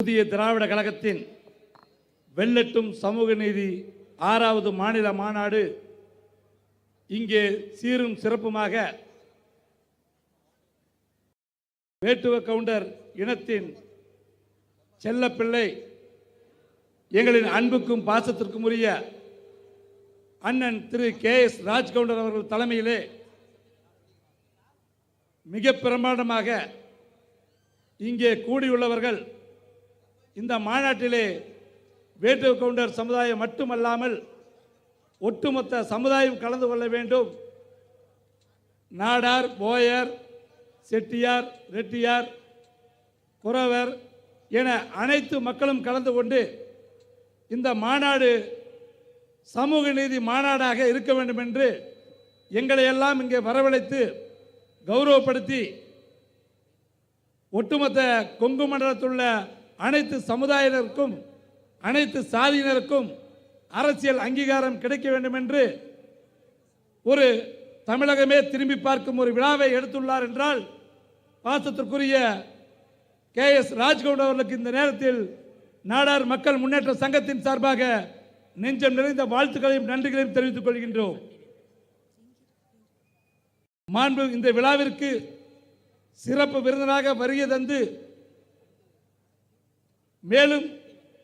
புதிய திராவிட கழகத்தின் வெள்ளட்டும் சமூக நீதி ஆறாவது மாநில மாநாடு இங்கே சீரும் சிறப்புமாக வேட்டுவ கவுண்டர் இனத்தின் செல்லப்பிள்ளை எங்களின் அன்புக்கும் பாசத்திற்கும் உரிய அண்ணன் திரு கே எஸ் ராஜ்கவுண்டர் அவர்கள் தலைமையிலே மிக பிரமாண்டமாக இங்கே கூடியுள்ளவர்கள் இந்த மாநாட்டிலே வேட்டுவ கவுண்டர் சமுதாயம் மட்டுமல்லாமல் ஒட்டுமொத்த சமுதாயம் கலந்து கொள்ள வேண்டும். நாடார் போயர் செட்டியார் ரெட்டியார் குறவர் என அனைத்து மக்களும் கலந்து கொண்டு இந்த மாநாடு சமூக நீதி மாநாடாக இருக்க வேண்டும் என்று எங்களை எல்லாம் இங்கே வரவழைத்து கௌரவப்படுத்தி ஒட்டுமொத்த கொங்கு மண்டலத்துள்ள அனைத்து சமுதாயினருக்கும் அனைத்து சாதியினருக்கும் அரசியல் அங்கீகாரம் கிடைக்க வேண்டும் என்று ஒரு தமிழகமே திரும்பி பார்க்கும் ஒரு விழாவை எடுத்துள்ளார் என்றால் பாசத்திற்குரிய கே எஸ் ராஜ்கவுண்ட் அவர்களுக்கு இந்த நேரத்தில் நாடார் மக்கள் முன்னேற்ற சங்கத்தின் சார்பாக நெஞ்சம் நிறைந்த வாழ்த்துக்களையும் நன்றிகளையும் தெரிவித்துக் கொள்கின்றோம். மாண்பு இந்த விழாவிற்கு சிறப்பு விருந்தினராக வருகை தந்து மேலும்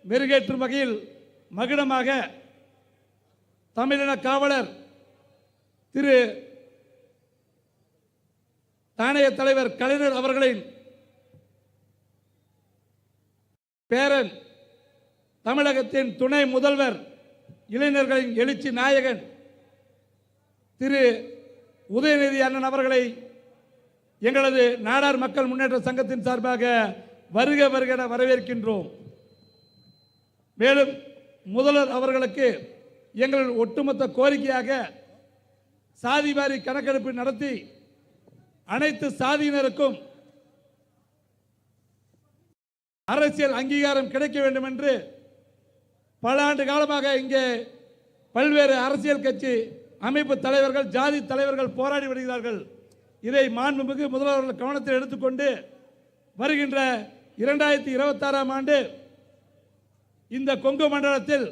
மெருகேற்றும் வகையில் மகிடமாக தமிழின காவலர் திரு தானைய தலைவர் கலைஞர் அவர்களின் பேரன் தமிழகத்தின் துணை முதல்வர் இளைஞர்களின் எழுச்சி நாயகன் திரு உதயநிதி அண்ணன் அவர்களை எங்களது நாடார் மக்கள் முன்னேற்ற சங்கத்தின் சார்பாக வருக வருகன வரவேற்கின்றோம். மேலும் முதல்வர் அவர்களுக்கு எங்கள் ஒட்டுமொத்த கோரிக்கையாக சாதிவாரி கணக்கெடுப்பு நடத்தி அனைத்து சாதியினருக்கும் அரசியல் அங்கீகாரம் கிடைக்க வேண்டும் என்று பல ஆண்டு காலமாக இங்கே பல்வேறு அரசியல் கட்சி அமைப்பு தலைவர்கள் ஜாதி தலைவர்கள் போராடி வருகிறார்கள். இதை மாண்புமிகு முதல்வர்கள் கவனத்தில் எடுத்துக்கொண்டு வருகின்ற இரண்டாயிரத்தி இருபத்தாறாம் ஆண்டு இந்த கொங்கு மண்டலத்தில்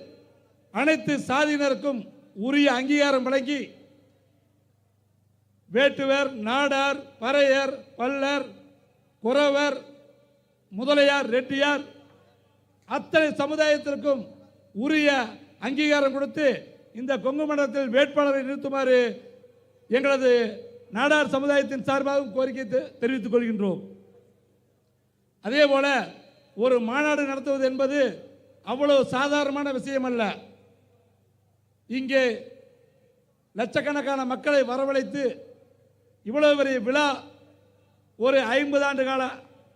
அனைத்து சாதியினருக்கும் உரிய அங்கீகாரம் வழங்கி வேட்டுவர் நாடார் பறையர் பல்லர் குறவர் முதலையார் ரெட்டியார் அத்தனை சமுதாயத்திற்கும் உரிய அங்கீகாரம் கொடுத்து இந்த கொங்கு மண்டலத்தில் வேட்பாளரை நிறுத்துமாறு எங்களது நாடார் சமுதாயத்தின் சார்பாகவும் கோரிக்கை தெரிவித்துக் கொள்கின்றோம். அதே போல ஒரு மாநாடு நடத்துவது என்பது அவ்வளவு சாதாரணமான விஷயம் அல்ல இங்கே லட்சக்கணக்கான மக்களை வரவழைத்து இவ்வளவு பெரிய விழா ஒரு ஐம்பது ஆண்டு கால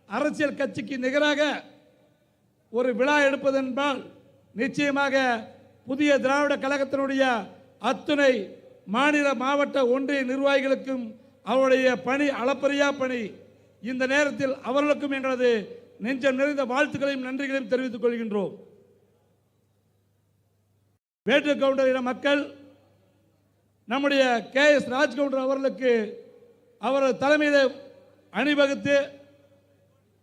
அரசியல் கட்சிக்கு நிகராக ஒரு விழா எடுப்பதென்றால் நிச்சயமாக புதிய திராவிட கழகத்தினுடைய அத்துணை மாநில மாவட்ட ஒன்றிய நிர்வாகிகளுக்கும் அவருடைய பணி அளப்பரியா பணி இந்த நேரத்தில் அவர்களுக்கும் எங்களது நெஞ்சம் நிறைந்த வாழ்த்துக்களையும் நன்றிகளையும் தெரிவித்துக் கொள்கின்றோம். வேட்டு கவுண்டர் இன மக்கள் நம்முடைய கே எஸ் ராஜ்கவுண்டர் அவர்களுக்கு அவரது தலைமையில் அணிவகுத்து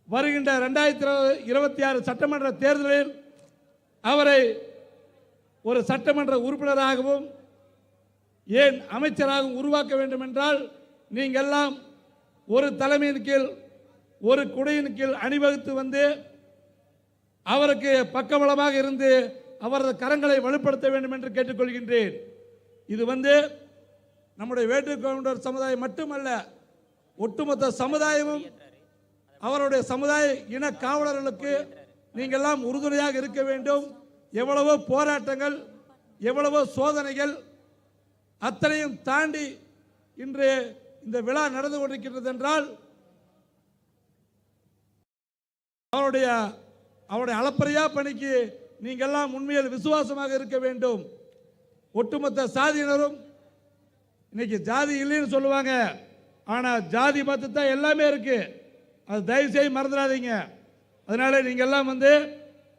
வருகின்ற ரெண்டாயிரத்தி இருபத்தி ஆறு சட்டமன்ற தேர்தலில் அவரை ஒரு சட்டமன்ற உறுப்பினராகவும் ஏன் அமைச்சராகவும் உருவாக்க வேண்டும் என்றால் நீங்கள் எல்லாம் ஒரு தலைமையின் கீழ் ஒரு குடையின் கீழ் அணிவகுத்து வந்து அவருக்கு பக்கபலமாக இருந்து அவரது கரங்களை வலுப்படுத்த வேண்டும் என்று கேட்டுக்கொள்கின்றேன். இது வந்து நம்முடைய வேட்டு சமுதாயம் மட்டுமல்ல ஒட்டுமொத்த சமுதாயமும் அவருடைய சமுதாய இன காவலர்களுக்கு நீங்கள்லாம் உறுதுணையாக இருக்க வேண்டும். எவ்வளவோ போராட்டங்கள் எவ்வளவோ சோதனைகள் அத்தனையும் தாண்டி இன்று இந்த விழா நடந்து கொண்டிருக்கிறது என்றால் அவருடைய அவருடைய அளப்பறையா பணிக்கு நீங்கள்லாம் உண்மையில் விசுவாசமாக இருக்க வேண்டும். ஒட்டுமொத்த சாதியினரும் இன்னைக்கு ஜாதி இல்லைன்னு சொல்லுவாங்க. ஆனால் ஜாதி பார்த்து தான் எல்லாமே இருக்கு. அது தயவு செய்து மறந்துடாதீங்க. அதனால நீங்கள்லாம் வந்து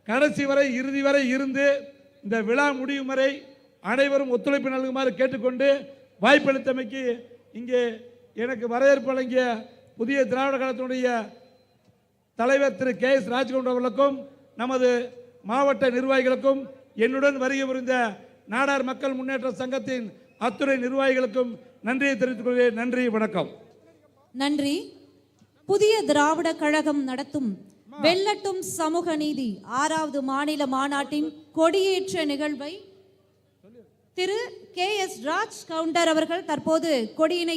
கடைசி வரை இறுதி வரை இருந்து இந்த விழா முடியும் வரை அனைவரும் ஒத்துழைப்பு நல்குமாறு கேட்டுக்கொண்டு வாய்ப்பளித்தமைக்கு இங்கே எனக்கு வரவேற்பு வழங்கிய புதிய திராவிட கழகத்தினுடைய தலைவர் திரு கே எஸ் ராஜ்கவுண்ட் அவர்களுக்கும் நமது மாவட்ட நிர்வாகிகளுக்கும் என்னுடன் வருகை புரிந்த நாடார் மக்கள் முன்னேற்ற சங்கத்தின் அத்துறை நிர்வாகிகளுக்கும் நன்றியை தெரிவித்துக் கொள்கிறேன். நன்றி வணக்கம். நன்றி. புதிய திராவிட கழகம் நடத்தும் வெள்ளட்டும் சமூக நீதி ஆறாவது மாநில மாநாட்டின் கொடியேற்ற நிகழ்வை திரு கே எஸ் ராஜ் கவுண்டர் அவர்கள் தற்போது கொடியினை